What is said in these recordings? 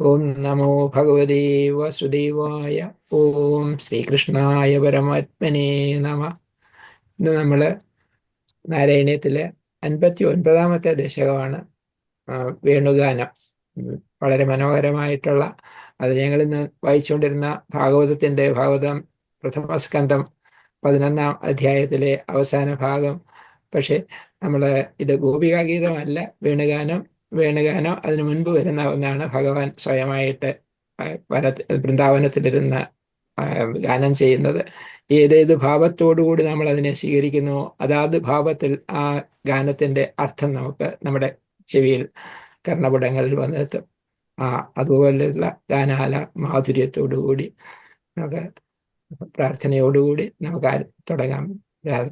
ഓം നമോ ഭഗവതേ വാസുദേവായ ഓം ശ്രീകൃഷ്ണായ പരമാത്മനേ നമ. ഇന്ന് നമ്മൾ നാരായണീയത്തിലെ അൻപത്തി ഒൻപതാമത്തെ ദശകമാണ് വേണുഗാനം. വളരെ മനോഹരമായിട്ടുള്ള അത് ഞങ്ങൾ ഇന്ന് വായിച്ചുകൊണ്ടിരുന്ന ഭാഗവതത്തിന്റെ ഭാഗവതം പ്രഥമസ്കന്ധം പതിനൊന്നാം അധ്യായത്തിലെ അവസാന ഭാഗം. പക്ഷേ നമ്മൾ ഇത് ഗോപികാഗീതമല്ല വേണുഗാനം വേണുഗാനം അതിനു മുൻപ് വരുന്ന ഒന്നാണ് ഭഗവാൻ സ്വയമായിട്ട് വന വൃന്ദാവനത്തിലിരുന്ന ഗാനം ചെയ്യുന്നത്. ഏതേത് ഭാവത്തോടുകൂടി നമ്മൾ അതിനെ സ്വീകരിക്കുന്നു അതാത് ഭാവത്തിൽ ആ ഗാനത്തിന്റെ അർത്ഥം നമുക്ക് നമ്മുടെ ചെവിയിൽ കർണപുടങ്ങളിൽ വന്നെത്തും. ആ അതുപോലെയുള്ള ഗാനാല മാധുര്യത്തോടുകൂടി നമുക്ക് പ്രാർത്ഥനയോടുകൂടി നമുക്ക് തുടങ്ങാം. രാധ.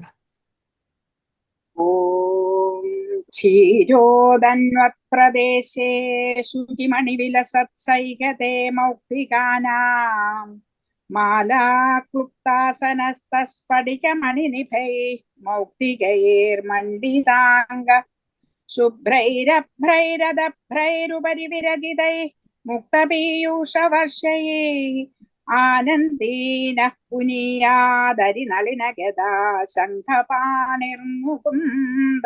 ॐ क्षीरोदन्वत्प्रदेशे शुचिमणिविलसत्सैकते मौक्तिकानाम् मालाक्लुप्तासनस्तस्फटिकमणिनिभैः मौक्तिकैर्मण्डिताङ्ग शुभ्रैरभ्रैरदभ्रैरुपरि विरचितैः मुक्तपीयूषवर्षैः आनन्दीनः पुनीयादरिनलिनगदा शङ्खपाणिर्मुकुन्द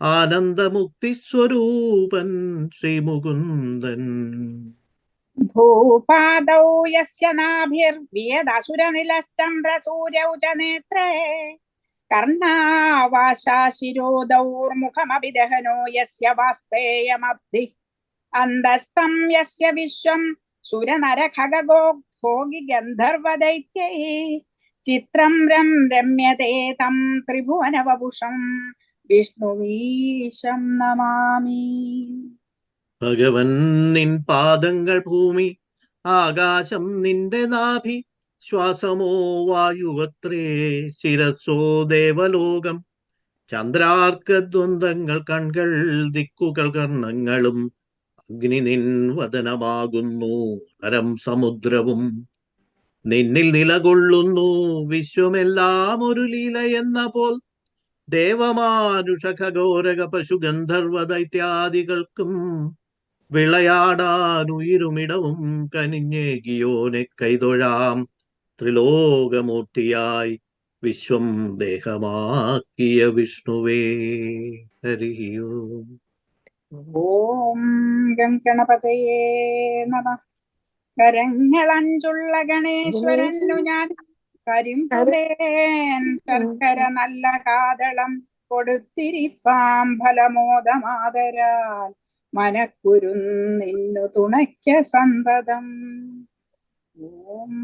ആനന്ദമുക്തി സ്വരൂപൻ ശ്രീമുകുന്ദൻ. ഭൂപാദൗ യസ്യ നാഭിർവേദസുരനിലസ്തംഭ്ര സൂര്യൗ ച നേത്രേ ചിത്രം രം രമ്യതേ തം ത്രിഭുവനവപുഷം വിഷ്ണുവീശം നമാമി. ഭഗവൻ നിൻ പാദങ്ങൾ ഭൂമി ആകാശം നിന്റെ നാഭി ശ്വാസമോ വായുവത്രേ ശിരസോ ദേവലോകം. ചന്ദ്രാർക്ക ദ്വന്ദ്ങ്ങൾ കൺകൾ ദിക്കുകൾ കർണങ്ങളും അഗ്നി നിൻ വദനമാകുന്നു കരം സമുദ്രവും. നിന്നിൽ നിലകൊള്ളുന്നു വിശ്വമെല്ലാം ഒരു ലീല എന്ന പോൽ ദേവമാനുഷ ഖഗോരക പശു ഗന്ധർവ ദൈത്യാദികൾക്കും വിളയാടാനുയിരുമിടവും കനിഞ്ഞേകിയോനെ കൈതൊഴാം ത്രിലോകമൂർത്തിയായി വിശ്വം ദേഹമാക്കിയ വിഷ്ണുവേ. ഹരിയോ ഓം. ഗംഗണപതയേ നമ. കരങ്ങളഞ്ചുള്ള ഗണേശ്വരനു ഞാൻ കരിമ്പുലേൻ ശർക്കര നല്ല കാതളം കൊടുത്തിരിപ്പാം ഫലമോദമാതരാൽ മനക്കുരുന്നിന്നു തുണയ്ക്ക സന്തതം. ഓം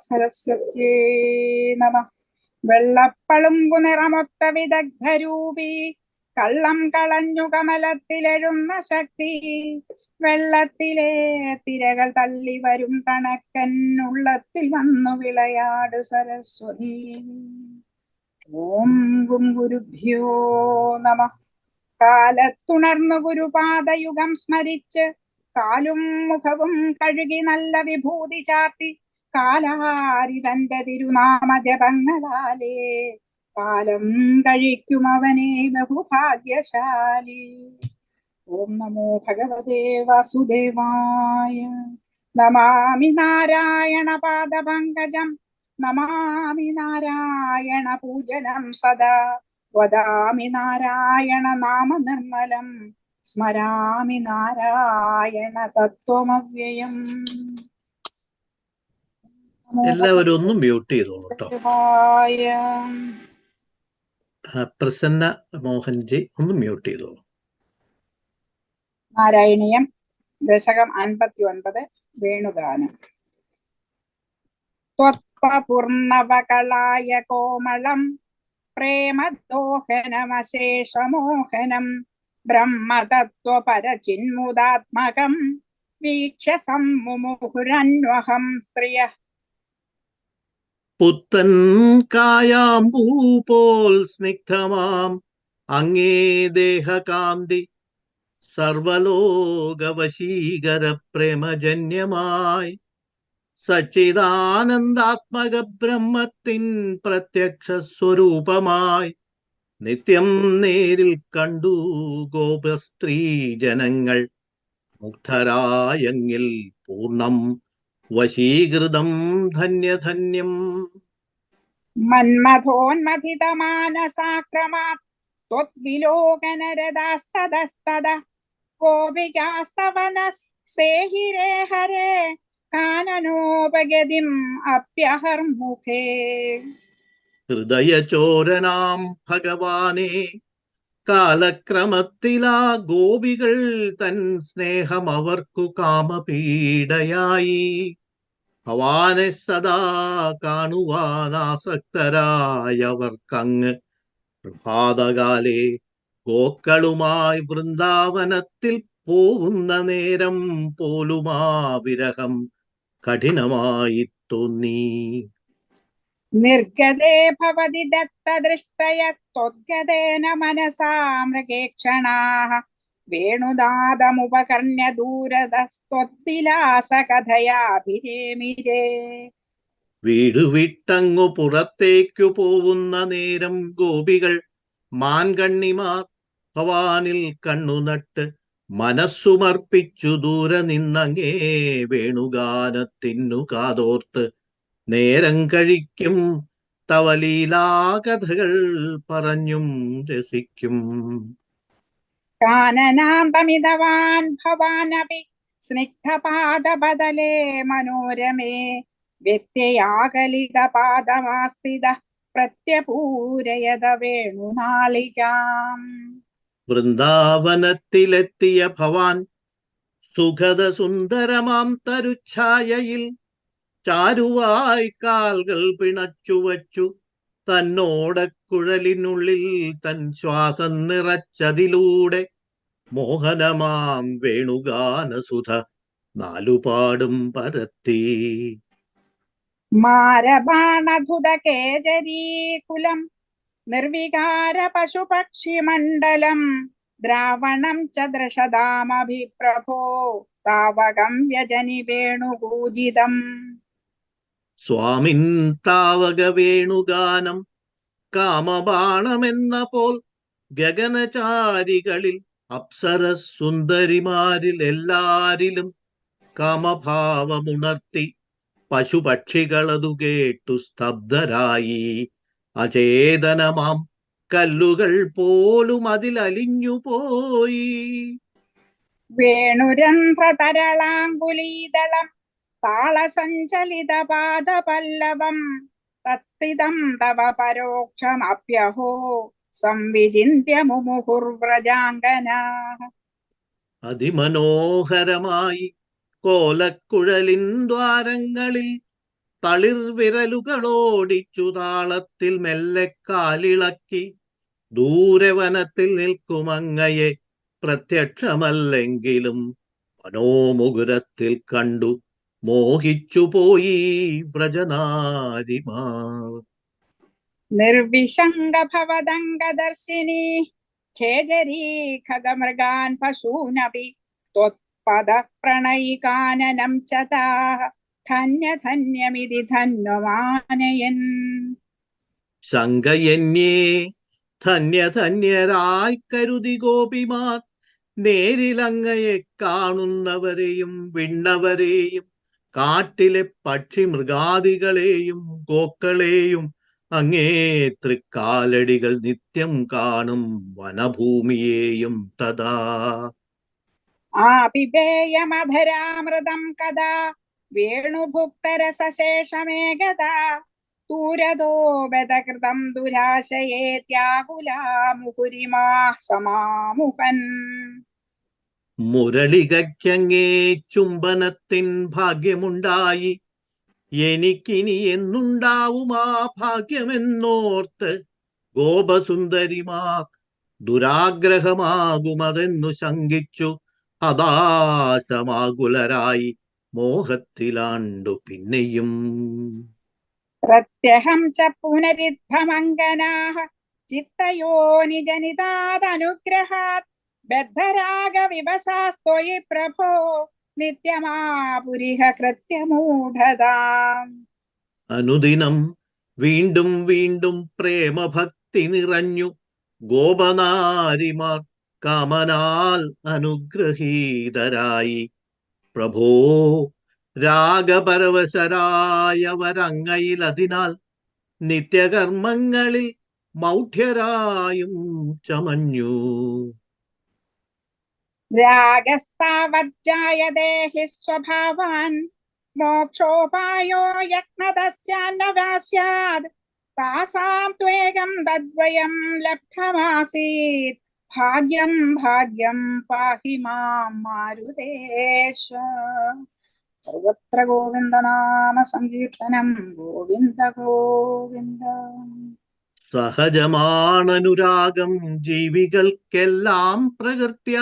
സരസ്വത്യേ നമ. വെള്ളപ്പളുമ്പു നിറമൊത്ത വിദഗ്ധരൂപി കള്ളം കളഞ്ഞു കമലത്തിലെഴുന്ന ശക്തി വെള്ളത്തിലെ തിരകൾ തള്ളി വരും കണക്കൻ ഉള്ളത്തിൽ വന്നു വിളയാടു സരസ്വതി. ഓം ഗും ഗുരുഭ്യോ നമ. കാലത്തുണർന്നു ഗുരുപാദയുഗം സ്മരിച്ച് കാലും മുഖവും കഴുകി നല്ല വിഭൂതി ചാർത്തി കാലാരി തന്റെ തിരുനാമ ജപങ്ങളാലേ കാലം കഴിക്കും അവനെ ബഹുഭാഗ്യശാലി. ഓം നമോ ഭഗവതേ വാസുദേവായ നമാമി നാരായണ പാദപങ്കജം. നമാമി നാരായണ പൂജനം സദാ. വദാമി നാരായണ നാമ നിർമ്മലം സ്മരാമി നാരായണ തത്വമവ്യയം. എല്ലാവരും ഒന്ന് മ്യൂട്ട് ചെയ്തോളൂ കേട്ടോ പ്രസന്ന മോഹൻജി ഒന്ന് മ്യൂട്ട് ചെയ്തോളൂ. നാരായണീയം ദശകം അൻപത്തി ഒൻപത് വേണുഗാനം. ത്വത്പൂർണവകളായ കോമളം പ്രേമദോഹനമശേഷമോഹനം ബ്രഹ്മതത്വപരചിന്മുദാത്മകം വീക്ഷ സമ്മുഹുരന്വഹം ശ്രിയ. പുത്തൻ കായാം പോൽ സ്നിഗ്ധമാം അങ്ങേ ദേഹകാന്തി സർവലോകവശീകര പ്രേമജന്യമായി സച്ചിദാനന്ദാത്മക ബ്രഹ്മത്തിൻ പ്രത്യക്ഷ സ്വരൂപമായി നിത്യം നേരിൽ കണ്ടു ഗോപസ്ത്രീ ജനങ്ങൾ മുക്തരായെങ്കിൽ പൂർണം വശീകൃതം ധന്യധന്യം. മന്മഥോന്മഥിതമാനസാക്രമാ त्वद्विलोकनरदास्तदस्तदः കോപികാസ്തവന സേഹിരേ ഹരേ കാനനോപഗതിം അപ്യഹർമുഖേ. ഹൃദയചോരനാം ഭഗവാനെ കാലക്രമത്തിലാ ഗോപികൾ തൻ സ്നേഹം അവർക്കു കാമപീഡയായി. ഭവാനെ സദാ കാണുവാൻ ആസക്തരായവർക്കങ്ങ് പ്രഭാതകാലേ ഗോക്കളുമായി വൃന്ദാവനത്തിൽ പോകുന്ന നേരം പോലുമാ വിരഹം കഠിനമായി തോന്നി. നിർഗതേ ഭവതി ദത്തദൃഷ്ടയ ത്വദ്ഗതേന മനസാ മൃഗേക്ഷണാഹ. വേണുനാദമുപകർണ്യ ദൂരതസ്ത്വദ്വിലാസ കഥയാഭിരേമിരേ വീട് വിട്ടങ്ങു പുറത്തേക്കു പോവുന്ന നേരം ഗോപികൾ മാൻകണ്ണിമാർ ഭവാനിൽ കണ്ണുനട്ട് മനസ്സുമർപ്പിച്ചു ദൂരെ നിന്നങ്ങേ വേണുഗാനത്തിന്നു കാതോർത്ത് നേരം കഴിക്കും തവലീലാകഥകൾ പറഞ്ഞും രസിക്കും. കാനനാമ്പമിതവാൻ ഭവാനപി സ്നിഗ്ധപാദബദലേ മനോരമേ. വ്യത്യയാകലിത പാദമാസ്ഥിത പ്രത്യപൂരയത വേണുനാളികാം. വൃന്ദാവനത്തിലെത്തിയ ഭവാൻ സുഖത സുന്ദരമാം തരുഛായയിൽ ചാരുവായി കാൽകൾ പിണച്ചുവച്ചു തന്നോടക്കുഴലിനുള്ളിൽ തൻ ശ്വാസം നിറച്ചതിലൂടെ മോഹനമാം വേണുഗാനസുധ നാലുപാടും പരത്തി. നിർവികാര പശുപക്ഷിമണ്ഡലം ദ്രാവണം ച താവകം വ്യജനി വേണുപൂജിതം. സ്വാമിൻ താവക വേണുഗാനം കാമബാണമെന്ന പോൽ ഗഗനചാരികളിൽ അപ്സര സുന്ദരിമാരിൽ എല്ലാരിലും കാമഭാവമുണർത്തി പശുപക്ഷികളതു കേട്ടു സ്തബ്ധരായി. അചേതനമാം കല്ലുകൾ പോലും അതിലലിഞ്ഞു പോയി. വേണുരന്ധ്രതരളാങ്കുലീതളം താളസഞ്ചലിത പാദപല്ലവം തസ്ഥിതം തവ പരോക്ഷമപ്യഹോ സംവിചിന്യ മുമുഹുർവ്രജാംഗനാ അതിമനോഹരമായി കോലക്കുഴലിൻ ദ്വാരങ്ങളിൽ തളിർ വിരലുകളോടിച്ചു താളത്തിൽ മെല്ലെ കാലിളക്കി. ദൂരവനത്തിൽ നിൽക്കുമങ്ങയെ പ്രത്യക്ഷമല്ലെങ്കിലും മനോമുകുരത്തിൽ കണ്ടു മോഹിച്ചുപോയി വ്രജനാരിമാർ. നിർവിശങ്കഭവദംഗദർശിനി ഖേജരീ ഖഗമൃഗാൻ പശൂനപി ത്വത്പദ പ്രണയികാനനം ചതാ ധന്യധന്യമിതി ധന്യവാനയൻ ശങ്കയന്യേ ധന്യധന്യരായി കരുതി ഗോപിമാർ നേരിലങ്ങയെ കാണുന്നവരെയും വിണ്ണവരെയും കാട്ടിലെ പക്ഷി മൃഗാദികളെയും ഗോക്കളെയും അങ്ങേ തൃക്കാലടികൾ നിത്യം കാണും വനഭൂമിയെയും തഥാ. ആപിബേയമഭരാമൃതം കഥാ. വേണുഭുക്തരസശേഷമേകത. തൂരതോ ദുരാശയേ ത്യാകുലാമുഹുരിമാ സമാമുഹൻ മുരളികയ്ക്കങ്ങേ ചുംബനത്തിൻ ഭാഗ്യമുണ്ടായി. എനിക്കിനി എന്നുണ്ടാവുമാ ഭാഗ്യമെന്നോർത്ത് ഗോപസുന്ദരിമാ ദുരാഗ്രഹമാകുമതെന്നു ശങ്കിച്ചു. അതാശമാകുലരായി. മോഹത്തിലാണ്ടു പിന്നെയും. പ്രത്യഹം ച പുനരിദ്ധമങ്കനാः ബദ്ധരാഗ ബദ്ധരാഗവിവശാസ്ത്വയി പ്രഭോ നിത്യമാപുരിഹ കൃത്യമൂഢതാം. അനുദിനം വീണ്ടും വീണ്ടും പ്രേമഭക്തി നിറഞ്ഞു ഗോപനാരിമാർ കാമനാൽ അനുഗ്രഹീതരായി. പ്രഭോ രാഗപരവശരായവരങ്ങയിലതിനാൽ നിത്യകർമ്മങ്ങളിൽ മൗഢ്യരായും ചമഞ്ഞു. രാഗസ്താവജ്ജായതേ ഹി സ്വഭാവാൻ മോക്ഷോപായോ യജ്ഞതസ്യാന്ന സ്യാത് താസാം ത്വേകം തദ്വയം ലബ്ധമാസീത്. ഭാഗ്യം ഭാഗ്യം പാഹി മാം മാരുതേശ. സർവത്ര ഗോവിന്ദനാമ സങ്കീർത്തനം. ഗോവിന്ദ ഗോവിന്ദ. സഹജമാണനുരാഗം ജീവികൾക്കെല്ലാം പ്രകൃത്യ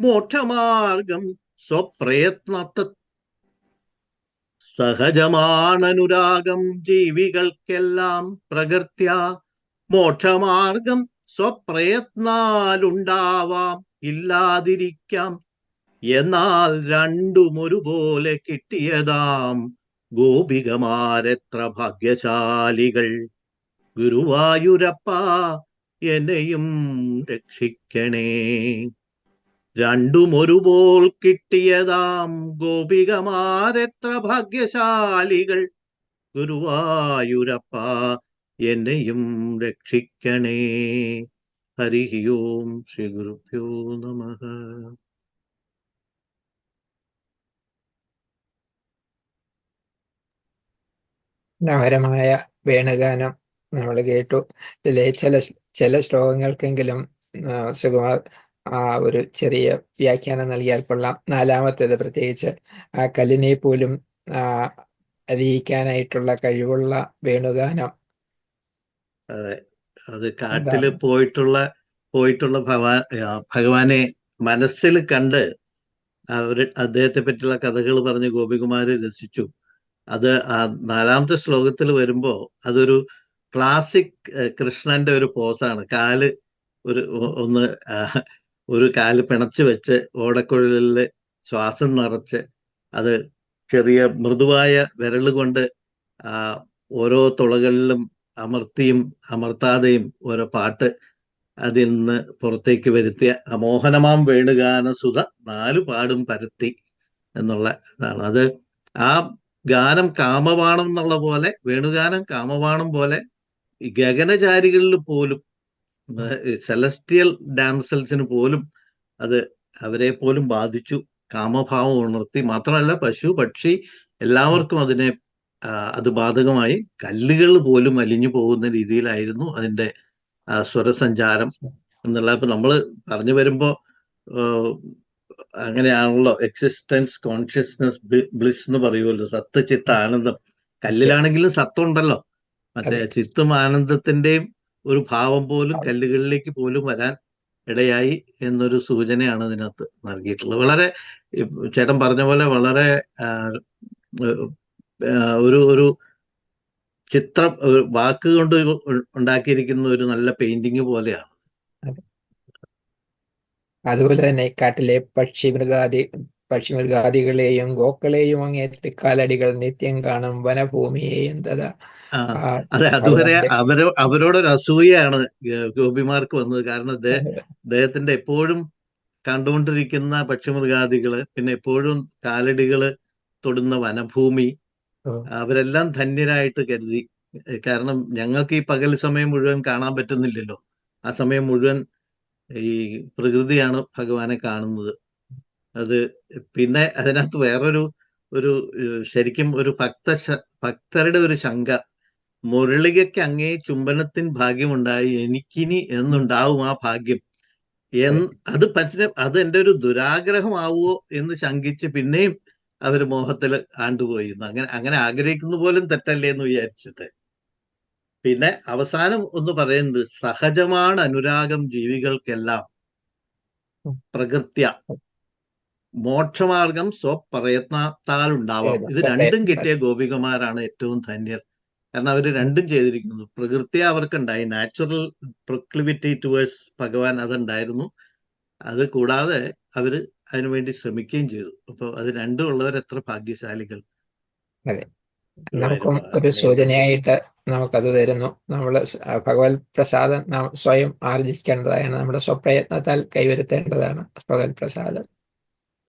മോക്ഷമാർഗം സ്വപ്രയത്നത്ത. സഹജമാണനുരാഗം ജീവികൾക്കെല്ലാം പ്രകൃത്യ മോക്ഷമാർഗം സ്വപ്രയത്നാലുണ്ടാവാം ഇല്ലാതിരിക്കാം. എന്നാൽ രണ്ടും ഒരുപോലെ കിട്ടിയതാം. ഗോപികമാരെത്ര ഭാഗ്യശാലികൾ. ഗുരുവായൂരപ്പ എന്നെയും രക്ഷിക്കണേ. രണ്ടും ഒരുപോൽ കിട്ടിയതാം. ഗോപികമാരെത്ര ഭാഗ്യശാലികൾ. ഗുരുവായൂരപ്പ എന്നെയും രക്ഷിക്കണേ. ഹരി ഓം ശ്രീ ഗുരുഭ്യോ നമ. മനോഹരമായ വേണുഗാനം നമ്മൾ കേട്ടു. ഇതിലെ ചില ചില ശ്ലോകങ്ങൾക്കെങ്കിലും സുകുമാർ ആ ഒരു ചെറിയ വ്യാഖ്യാനം നൽകിയാൽ കൊള്ളാം. നാലാമത്തേത് പ്രത്യേകിച്ച് ആ കല്ലിനെ പോലും ആ അറിയിക്കാനായിട്ടുള്ള കഴിവുള്ള വേണുഗാനം അതെ. അത് കാട്ടിൽ പോയിട്ടുള്ള പോയിട്ടുള്ള ഭഗവാൻ ഭഗവാനെ മനസ്സിൽ കണ്ട് അവർ അദ്ദേഹത്തെ പറ്റിയുള്ള കഥകൾ പറഞ്ഞ് ഗോപികുമാര് രസിച്ചു. അത് ആ നാലാമത്തെ ശ്ലോകത്തിൽ വരുമ്പോ അതൊരു ക്ലാസിക് കൃഷ്ണന്റെ ഒരു പോസാണ് കാൽ ഒരു ഒന്ന് ഒരു കാൽ പിണച്ചു വെച്ച് ഓടക്കുഴലിൽ ശ്വാസം നിറച്ച് അത് ചെറിയ മൃദുവായ വിരൽ കൊണ്ട് ആ ഓരോ തുളകളിലും അമർത്തിയും അമർത്താതെയും ഓരോ പാട്ട് അതിൽ നിന്ന് പുറത്തേക്ക് വരുത്തിയ അമോഹനമാം വേണുഗാന സുധ നാലു പാടും പരത്തി എന്നുള്ള ഇതാണ്. അത് ആ ഗാനം കാമവാണം എന്നുള്ള പോലെ വേണുഗാനം കാമവാണം പോലെ ഗഗനചാരികളിൽ പോലും സെലസ്റ്റിയൽ ഡാംസൽസിന് പോലും അത് അവരെ പോലും ബാധിച്ചു. കാമഭാവം ഉണർത്തി. മാത്രമല്ല പശു പക്ഷി എല്ലാവർക്കും അതിനെ അത് ബാധകമായി കല്ലുകൾ പോലും അലിഞ്ഞു പോകുന്ന രീതിയിലായിരുന്നു അതിന്റെ സ്വരസഞ്ചാരം എന്നുള്ള ഇപ്പൊ നമ്മൾ പറഞ്ഞു വരുമ്പോ അങ്ങനെയാണല്ലോ എക്സിസ്റ്റൻസ് കോൺഷ്യസ്നസ് ബ്ലിസ് എന്ന് പറയുമല്ലോ സത്ത് ചിത്ത ആനന്ദം. കല്ലിലാണെങ്കിലും സത്തുണ്ടല്ലോ. മറ്റേ ചിത്തും ആനന്ദത്തിന്റെയും ഒരു ഭാവം പോലും കല്ലുകളിലേക്ക് പോലും വരാൻ ഇടയായി എന്നൊരു സൂചനയാണ് ഇതിനകത്ത് നൽകിയിട്ടുള്ളത്. വളരെ ചേട്ടൻ പറഞ്ഞ പോലെ വളരെ ഒരു ഒരു ചിത്രം ഒരു വാക്ക് കൊണ്ട് ഉണ്ടാക്കിയിരിക്കുന്ന ഒരു നല്ല പെയിന്റിങ് പോലെയാണ്. അതുപോലെ തന്നെ കാട്ടിലെ പക്ഷി മൃഗാദി പക്ഷി മൃഗാദികളെയും ഗോക്കളെയും അങ്ങേ തൃക്കാലടികൾ നിത്യം കാണും വനഭൂമിയെയും തഥാ അതെ അതുവരെ അവരോ അവരോടൊരു അസൂയയാണ് ഗോപിമാർക്ക് വന്നത്. കാരണം അദ്ദേഹ അദ്ദേഹത്തിന്റെ എപ്പോഴും കണ്ടുകൊണ്ടിരിക്കുന്ന പക്ഷിമൃഗാദികൾ പിന്നെ എപ്പോഴും കാലടികൾ തൊടുന്ന വനഭൂമി. അവരെല്ലാം ധന്യരായിട്ട് കരുതി. കാരണം ഞങ്ങൾക്ക് ഈ പകൽ സമയം മുഴുവൻ കാണാൻ പറ്റുന്നില്ലല്ലോ. ആ സമയം മുഴുവൻ ഈ പ്രകൃതിയാണ് ഭഗവാനെ കാണുന്നത്. അത് പിന്നെ അതിനകത്ത് വേറൊരു ഒരു ശരിക്കും ഒരു ഭക്ത ഭക്തരുടെ ഒരു ശങ്ക. മുരളികയ്ക്ക് അങ്ങേ ചുംബനത്തിൻ ഭാഗ്യമുണ്ടായി എനിക്കിനി എന്നുണ്ടാവും ആ ഭാഗ്യം. എന്ന് അത് പറ്റിന അത് എന്റെ ഒരു ദുരാഗ്രഹമാവുമോ എന്ന് ശങ്കിച്ച് പിന്നെയും അവർ മോഹത്തിൽ ആണ്ടുപോയി അങ്ങനെ അങ്ങനെ ആഗ്രഹിക്കുന്ന പോലും തെറ്റല്ലേ എന്ന് വിചാരിച്ചിട്ട്. പിന്നെ അവസാനം ഒന്ന് പറയുന്നത് സഹജമാണ് അനുരാഗം ജീവികൾക്കെല്ലാം. പ്രകൃത്യ. മോക്ഷമാർഗം സ്വപ്രയത്നത്താൽ ഉണ്ടാവാം. ഇത് രണ്ടും കിട്ടിയ ഗോപികമാരാണ് ഏറ്റവും ധന്യർ. കാരണം അവർ രണ്ടും ചെയ്തിരിക്കുന്നു. പ്രകൃതി അവർക്കുണ്ടായി. നാച്ചുറൽ പ്രൊക്ലിവിറ്റി ടുവേഴ്സ് ഭഗവാൻ അതുണ്ടായിരുന്നു. അത് കൂടാതെ അവർ അതിനുവേണ്ടി ശ്രമിക്കുകയും ചെയ്തു. അപ്പോൾ അത് രണ്ടും ഉള്ളവർ എത്ര ഭാഗ്യശാലികൾ. അതെ. നമുക്കും ഒരു സൂചനയായിട്ട് നമുക്കത് തരുന്നു. നമ്മൾ ഭഗവത് പ്രസാദം നാം സ്വയം ആർജിക്കേണ്ടതാണ് നമ്മുടെ സ്വപ്രയത്നത്താൽ കൈവരുത്തേണ്ടതാണ് ഭഗവത് പ്രസാദം.